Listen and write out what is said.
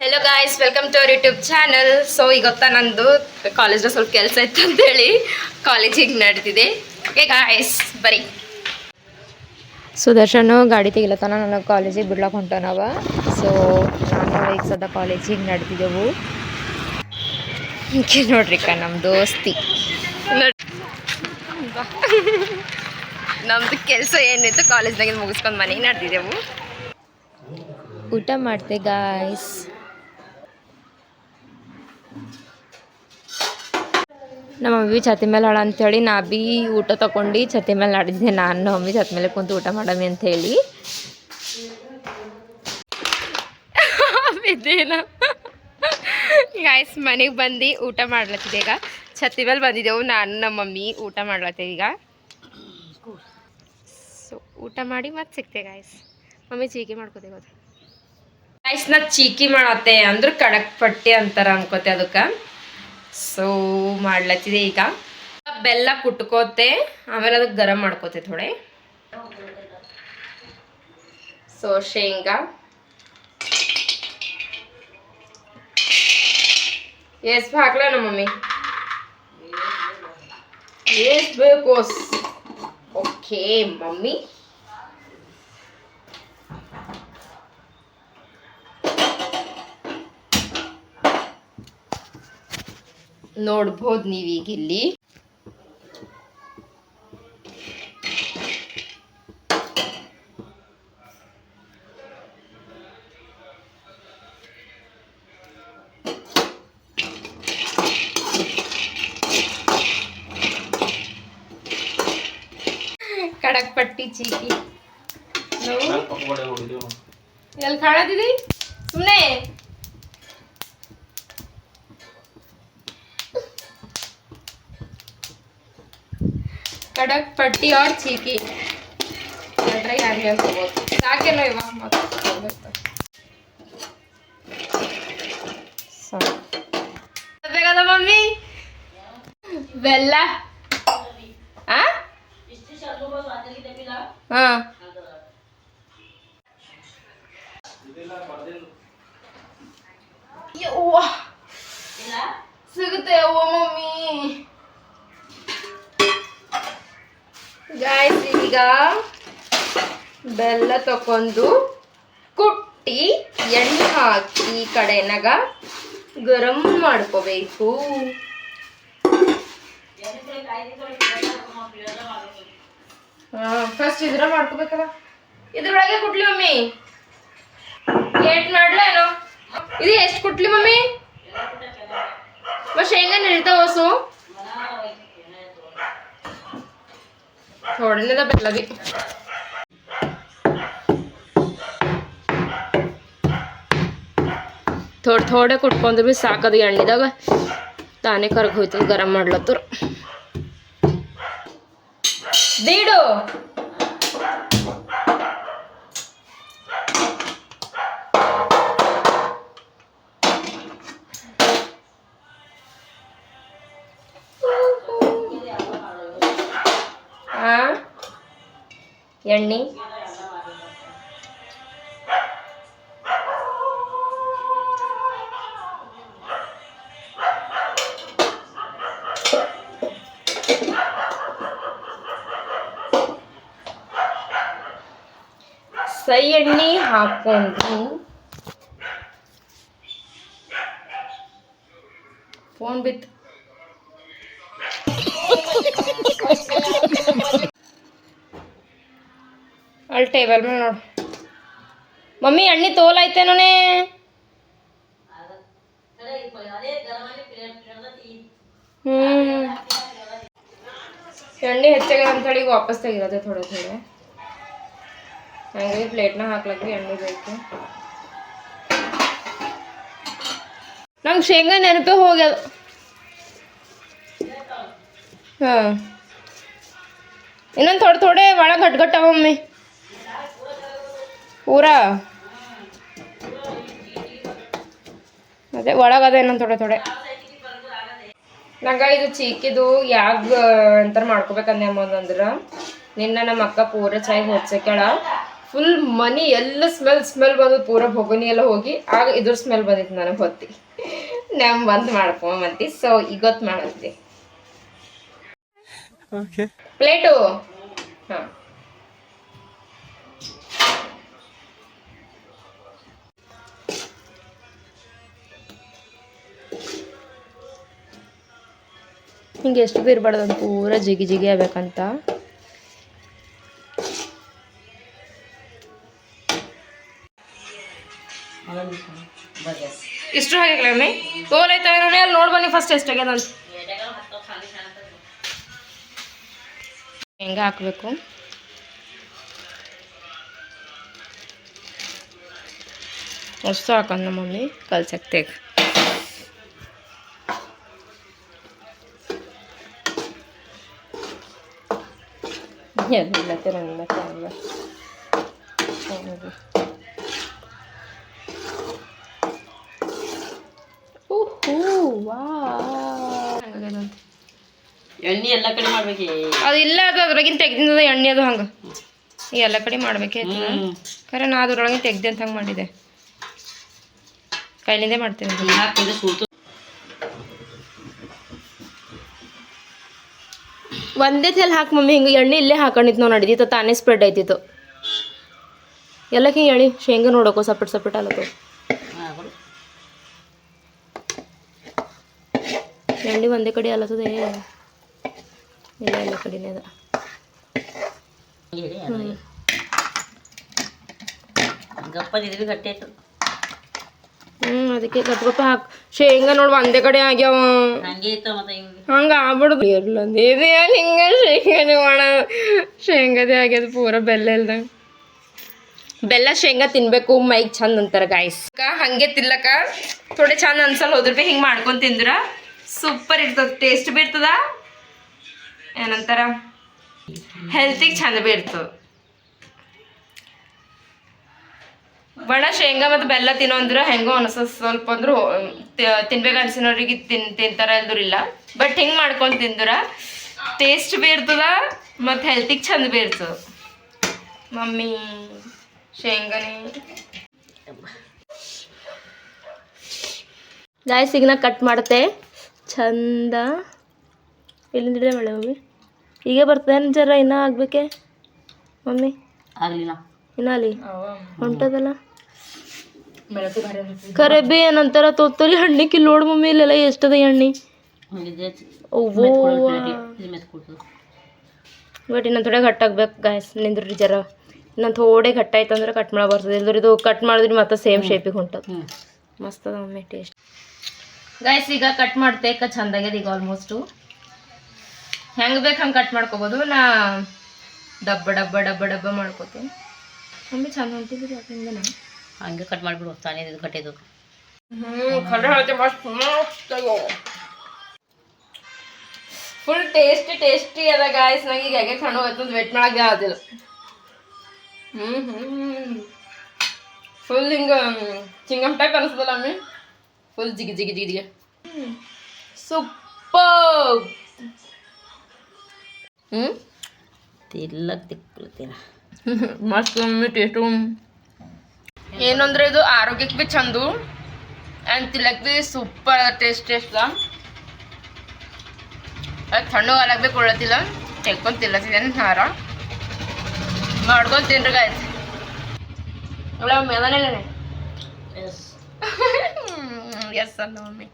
Hello guys welcome to our YouTube channel so ಈಗ ಗೊತ್ತಾ ನಂದು ಕಾಲೇಜ್ನ ಸ್ವಲ್ಪ ಕೆಲಸ ಇತ್ತು ಅಂತೇಳಿ ಕಾಲೇಜಿಗೆ ನಡೆದಿದೆ. ಓಕೆ ಗಾಯ್ಸ್ ಬರೀ. ಸುದರ್ಶನು ಗಾಡಿ ತೆಗಿಲತ್ತಾನ ನನಗೆ ಕಾಲೇಜಿಗೆ ಬಿಡ್ಲಾಕ ಹೊಂಟನವ ಸೊ ನಾನು ಈಗ ಸದ ಕಾಲೇಜಿಗೆ ನಡೆದಿದ್ದೆವು. ಹಿಂಗೆ ನೋಡ್ರಿ ನಮ್ಮ ದೋಸ್ತಿ. ನಮ್ದು ಕೆಲಸ ಏನಿತ್ತು ಕಾಲೇಜ್ನಾಗಿಂದ ಮುಗಿಸ್ಕೊಂಡು ಮನೆಗೆ ನಡೆದಿದ್ದೆವು. ಊಟ ಮಾಡ್ತೆ ಗಾಯ್ಸ್ ನಮ್ಮ ಮಮ್ಮಿ ಛತಿ ಮೇಲೆ ಹಾಳ ಅಂಥೇಳಿ ನಾ ಬಿ ಊಟ ತಗೊಂಡು ಛತಿ ಮೇಲೆ ಹಾಡಿದ್ದೆ ನಾನು ನಮ್ಮ ಮಮ್ಮಿ ಛತ್ತಿ ಮೇಲೆ ಕುಂತು ಊಟ ಮಾಡಮಿ ಅಂಥೇಳಿ ಬಿದ್ದೇನ ಗಾಯ್ಸ್ ಮನೆಗೆ ಬಂದು ಊಟ ಮಾಡ್ಲತ್ತಿದ್ದೆ ಈಗ. ಛತ್ತಿ ಮೇಲೆ ಬಂದಿದ್ದೆವು. ನಾನು, ನಮ್ಮ ಮಮ್ಮಿ ಊಟ ಮಾಡ್ಲತ್ತೇವೆ ಈಗ. ಸೊ ಊಟ ಮಾಡಿ ಮತ್ತೆ ಸಿಗ್ತೆ ಗಾಯ್ಸ್ ಮಮ್ಮಿ ಚೀಕಿ ಮಾಡ್ಕೋತೇವೆ ಅದು ಗಾಯ್ಸ್ ನಾ ಚೀಕಿ ಮಾಡತ್ತೆ ಅಂದ್ರೆ ಕಡಕ್ ಪಟ್ಟಿ ಅಂತಾರ ಅನ್ಕೋತೆ ಅದಕ್ಕೆ. ಸೊ ಮಾಡ್ಲತ್ತಿದೆ ಈಗ. ಬೆಲ್ಲ ಕುಟ್ಕೋತೆ, ಆಮೇಲೆ ಅದಕ್ಕೆ ಗರಂ ಮಾಡ್ಕೋತೆ ಥೋಡೆ. ಸೊ ಶೇಂಗಾ. ಎಷ್ಟು ಹಾಕ್ಲ ನಮ್ಮ ಮಮ್ಮಿ? ಎಷ್ಟು ಬೇಕು. Okay mummy. ನೋಡ್ಬೋದು ನೀವೀಗ ಇಲ್ಲಿ. ಕಡಕ್ ಪಟ್ಟಿ ಚೀಕಿ ನಾವು? ಎಲ್ಲಿ ಕಾಣದಿದಿ? ಸುಮ್ಮನೆ ಕಡಕ್ ಪಟ್ಟಿ और ಚೀಕಿ. ನೋಡ್ರೆ ಯಾರಿಗೆ ಅಂತ ಸಾಕೇನೋ ಇವಾಗ ಮತ್ತೆ ಬೇಕಾದ ಮಮ್ಮಿ? ಬೆಲ್ಲ? ಹಾ. ಸಿಗುತ್ತೆ ಓ ಮಮ್ಮಿ. ಗಾಯ್ಸ್ ಈಗ ಬೆಲ್ಲ ತಕೊಂಡು ಕುಟ್ಟಿ ಎಣ್ಣೆ ಹಾಕಿ ಕಡೆನಾಗ ಗರಂ ಮಾಡ್ಕೋಬೇಕು. ಫಸ್ಟ್ ಇದ್ರ ಮಾಡ್ಕೋಬೇಕಲ್ಲ? ಇದ್ರೊಳಗೆ ಕುಟ್ಲಿ ಮಮ್ಮಿ. ಏಟ್ ಮಾಡ್ಲೇನೋ ಇದು ಎಷ್ಟು ಕುಟ್ಲಿ ಮಮ್ಮಿ? ಶೇಂಗಾ ನಿಲ್ತಾವ ಒಳ್ಳೆದ ಬೆಲ್ಲದಿ ಥೋಡೆ ಥೋಡೆ ಕುಟ್ಕೊಂಡು ಭೀ ಸಾಕದು ಎಣ್ಣೆದಾಗ ತಾನೇ ಕರ್ಗ ಹೋಯ್ತದ ಗರಂ ಮಾಡ್ಲತ್ತರು ದೀಡು ಎಣ್ಣೆ. ಸೈ ಎಣ್ಣೆ ಹಾಕೊಂಡು ಫೋನ್ ಬಿತ್ತು. ಅಲ್ಲಿ ಟೇಬಲ್ ಮೇಲೆ ನೋಡು. ಮಮ್ಮಿ, ಎಣ್ಣೆ ತೋಲಾಯ್ತೇನೋನೇ? ಹ್ಞೂ ಎಣ್ಣೆ ಹೆಚ್ಚಾಗ ಅಂತೇಳಿ ವಾಪಸ್ ತೆಗಿರೋದೆ ಥೋಡೆ ಥೋಡೆ. ಹಂಗಾಗಿ ಪ್ಲೇಟ್ನ ಹಾಕ್ಲಕ್ಕೆ ಎಣ್ಣೆ ಬೇಕು. ನಂಗೆ ಶೇಂಗಾ ನೆನಪೇ ಹೋಗ್ಯದ. ಹಾಂ ಇನ್ನೊಂದು ಥೋಡೆ ಥೋಡೆ ಒಳಗೆ ಗಟ್ಗಟ್ಟವ ಮಮ್ಮಿ. ಪೂರಾ. ಅದೇ ಒಳಗದ ಇನ್ನೊಂದು ಥೋಡೆ ಥೋಡೆ ನಂಗೆ ಇದು ಚೀಕಿದು ಯಾಗ ಅಂತಾರ ಮಾಡ್ಕೋಬೇಕಂದೆ ಅಂಬಂದ್ರೆ ನಿನ್ನ ನಮ್ಮ ಅಕ್ಕ ಪೂರ ಚಾಯ್ ಹೊಡ್ಸಕ್ಯಾಳ. ಫುಲ್ ಮನಿ ಎಲ್ಲ ಸ್ಮೆಲ್ ಸ್ಮೆಲ್ ಬಂದು ಪೂರ ಬೊಗುನಿ ಎಲ್ಲ ಹೋಗಿ ಆಗ ಇದ್ರ ಸ್ಮೆಲ್ ಬಂದಿತ್ತು ನನಗೆ ಹೊತ್ತಿ. ನಮ್ ಬಂದ್ ಮಾಡ್ಕೊಂಬಂತಿ. ಸೊ ಇವತ್ತು ಮಾಡಂತಿ. Okay. ಪ್ಲೇಟು ಹಾಂ. ಹಿಂಗೆ ಎಷ್ಟು ಬೀ ಇರಬಾರ್ದು ಅದು ಪೂರ ಜಿಗಿ ಜಿಗಿ ಆಗ್ಬೇಕಂತ? ಇಷ್ಟು ಹಾಕಿಲ್ಲ ಮಮ್ಮಿ ತೋಲ್ ಐತವೆ ನೋಡಿ ಅಲ್ಲಿ ನೋಡಿ ಬನ್ನಿ ಫಸ್ಟ್ ಎಷ್ಟಾಗ್ಯದ ಅಂತ. ಹೆಂಗೆ ಹಾಕಬೇಕು? ಅಷ್ಟು ಹಾಕೊಂಡ್ ನಮ್ಮ ಮಮ್ಮಿ ಕಲ್ಸಕ್ತೇಗ ಎಲ್ಲ ತಿರಂಗಿಲ್ಲ ಓಹೋ ವಾ ಎಣ್ಣೆ ಎಲ್ಲ ಕಡೆ ಮಾಡ್ಬೇಕು ಅದು ಇಲ್ಲ ಅದು ಅದ್ರಾಗಿನ ತೆಗ್ದಿಂದ ಎಣ್ಣೆ ಅದು ಹಂಗೆ ಎಲ್ಲ ಕಡೆ ಮಾಡ್ಬೇಕೈತಿ ಖರೆ ನಾ ಅದ್ರೊಳಗೆ ತೆಗ್ದೆ ಅಂತ ಹಂಗೆ ಮಾಡಿದೆ ಕೈಲಿಂದೇ ಮಾಡ್ತೀನಿ ಒಂದೇ ತೆಲ್ ಹಾಕಿ ಮಮ್ಮಿ, ಹಿಂಗೆ ಎಣ್ಣೆ ಇಲ್ಲೇ ಹಾಕೊಂಡಿತ್ತು ನಾವು ನಡಿದಿತ್ತು ತಾನೇ ಸ್ಪ್ರೆಡ್ ಆಯ್ತಿತ್ತು. ಎಲ್ಲಕ್ಕೆ ಹಿಂಗೆ ಶೇಂಗ ಶೇಂಗಾ ನೋಡೋಕೋ, ಸಪ್ರೇಟ್ ಸಪ್ರೇಟ್ ಅಲ್ಲತ್ತು ಎಣ್ಣೆ ಒಂದೇ ಕಡೆ ಅಲ್ಲತ್ತದೆ ಇಲ್ಲ ಎಲ್ಲ ಕಡೆನೇ ಅದ. ಗಪ್ಪ ಗಟ್ಟಿ ಆಯ್ತು. ಹ್ಞೂ ಅದಕ್ಕೆ ಗಪ್ಪ ಹಾಕಿ. ಶೇಂಗಾ ನೋಡಿ ಒಂದೇ ಕಡೆ ಆಗ್ಯಾವ. ಹಂಗೆ ಆಗ್ಬಿಡುದು. ಇರ್ಲಂದ ಇದು ಏನ್ ಹಿಂಗ ಶೇಂಗಾನೇ ಮಾಡ ಶೇಂಗಾದೇ ಆಗ್ಯದ ಪೂರ ಬೆಲ್ಲ ಇಲ್ದಂಗೆ. ಬೆಲ್ಲ ಶೇಂಗಾ ತಿನ್ಬೇಕು ಮೈಗ್ ಚಂದ ಅಂತಾರ ಗಾಯ್ಸ್ ಹಂಗೆ ತಿನ್ಲಕ್ಕ. ಥೋಡೆ ಚಂದ ಅನ್ಸಲ್ ಹೋದ್ರ ಬಿ ಹಿಂಗ್ ಮಾಡ್ಕೊಂಡ್ ತಿಂದ್ರ. ಸೂಪರ್ ಇರ್ತದ ಟೇಸ್ಟ್ ಬಿ ಇರ್ತದ. ಏನಂತಾರ? ಹೆಲ್ತಿಗೆ ಚಂದ ಬಿ ಇರ್ತದ. ಬಡ ಶೇಂಗಾ ಮತ್ತು ಬೆಲ್ಲ ತಿನ್ನೋ ಅಂದ್ರೆ ಹೆಂಗೋ ಅನ್ಸ ಸ್ವಲ್ಪ ಅಂದ್ರೂ ತಿನ್ಬೇಕು ಅನ್ಸಿನವ್ರಿಗೆ ತಿನ್ ತಿಂತಾರ ಇಲ್ದ್ರು ಇಲ್ಲ. ಬಟ್ ಹಿಂಗೆ ಮಾಡ್ಕೊಂಡು ತಿಂದ್ರೆ ಟೇಸ್ಟ್ ಬಿ ಇರ್ತದ ಮತ್ತು ಹೆಲ್ತಿಗೆ ಚಂದ ಬಿ ಇರ್ತದ. ಮಮ್ಮಿ ಶೇಂಗಾನೆ. ಗಾಯ್ಸ್ ಈಗ ನಾ ಕಟ್ ಮಾಡ್ತೆ. ಚಂದ. ಇಲ್ಲಿಂದ ಮೇಡಮ್ ಮಳೆ ಮಮ್ಮಿ? ಈಗ ಬರ್ತದೆ ಜರ ಇನ್ನೂ ಆಗ್ಬೇಕೆ? ಮಮ್ಮಿ? ಆಗಲಿಲ್ಲ. ಇನ್ನ ಅಲ್ಲಿ ಹೊಂಟದಲ್ಲ? ಖರೆ ಬಿ ಏನಂತಾರ ತೊತ್ತರಿ ಹಣ್ಣಿ ಲೋಡ್ ಮಮ್ಮಿ ಇಲ್ಲೆಲ್ಲ ಎಷ್ಟದ ಎಣ್ಣೆ ಬಟ್ ಇನ್ನೊಂದು ಥೋಡೆ ಘಟ್ಟ ಆಗ್ಬೇಕು ಗಾಯ್ಸ್ ನಿಂದ್ರಿ ಜರ. ಇನ್ನೊಂದು ಥೋಡೆ ಘಟ್ಟ ಆಯ್ತು ಅಂದ್ರೆ ಕಟ್ ಮಾಡ ಬರ್ತದೆ. ಇಲ್ದ್ರ ಇದು ಕಟ್ ಮಾಡಿದ್ರಿ ಮತ್ತೆ ಸೇಮ್ ಶೇಪಿಗೆ ಹೊಂಟದ ಮಸ್ತ್ ಅದ ಮಮ್ಮಿ ಟೇಸ್ಟ್ ಗಾಯ್ಸ್ ಈಗ ಕಟ್ ಮಾಡ್ತೆ ಚಂದಾಗ್ಯದ ಈಗ ಆಲ್ಮೋಸ್ಟು ಹೆಂಗೆ ಬೇಕು ಹಂಗೆ ಕಟ್ ಮಾಡ್ಕೋಬೋದು. ನಾ ಡಬ್ಬ ಡಬ್ಬ ಡಬ್ಬ ಡಬ್ಬ ಮಾಡ್ಕೋತೀನಿ. ಮಮ್ಮಿ ಚಂದ ಹೊಂಟಿದ್ರಿ ಅದರಿಂದ ನಾ? ಹಂಗೆ ಕಟ್ ಮಾಡಿಬಿಡು ತಾನೇ ಇದು ಕಟ್ಟಿದ್ದು ಫುಲ್ ಟೇಸ್ಟಿ ಟೇಸ್ಟಿ ಅದ ಗಾಯ್ಸ್ ನಂಗೆ ಈಗ ಹೇಗೆ ಕಣ್ಣು ಹೋಯ್ತು ಅಂತ ವೆಯ್ಟ್ ಮಾಡಕ್ಕೆ ಆಗೋದಿಲ್ಲ ಹ್ಞೂ ಹ್ಞೂ ಫುಲ್ ಹಿಂಗೆ ಚಿಂಗಮ್ ಟೈಪ್ ಅನಿಸ್ತದಲ್ಲ ಅಮ್ಮಿ ಫುಲ್ ಜಿಗಿ ಜಿಗಿ ಜಿಗಿ ಜಿಗಿ ಸೂಪರ್ ಹ್ಞೂ ತಿಲ್ಲಕ್ ತಿಕ್ಲತ್ತೀನ ಮಸ್ತ್ ಮಮ್ಮಿ ಟೇಸ್ಟು ಏನಂದ್ರೆ ಇದು ಆರೋಗ್ಯಕ್ಕೆ ಭೀ ಚಂದು. ಆ್ಯಂಡ್ ತಿಲ್ಲಕ್ ಭೀ ಸೂಪರ್ ಟೇಸ್ಟ್ ಟೇಸ್ಟ್ ಅದು ಸಣ್ಣ ಹಾಲಾಗ ಭೀ ಕೊಡತ್ತಿಲ್ಲ. ತೆಕ್ಕೊಂಡು ತಿಲ್ಲತ್ತಿದ್ದೇನೆ ಹಾರ. ಮಾಡ್ಕೊಂಡು ತಿನ್ರಿ ಗಾಯ್ತು ಅಲ್ಲ ಮೇಲನೇ ಎಸ್ ಎಸ್ ಅಲ್ಲ ಮಮ್ಮಿ.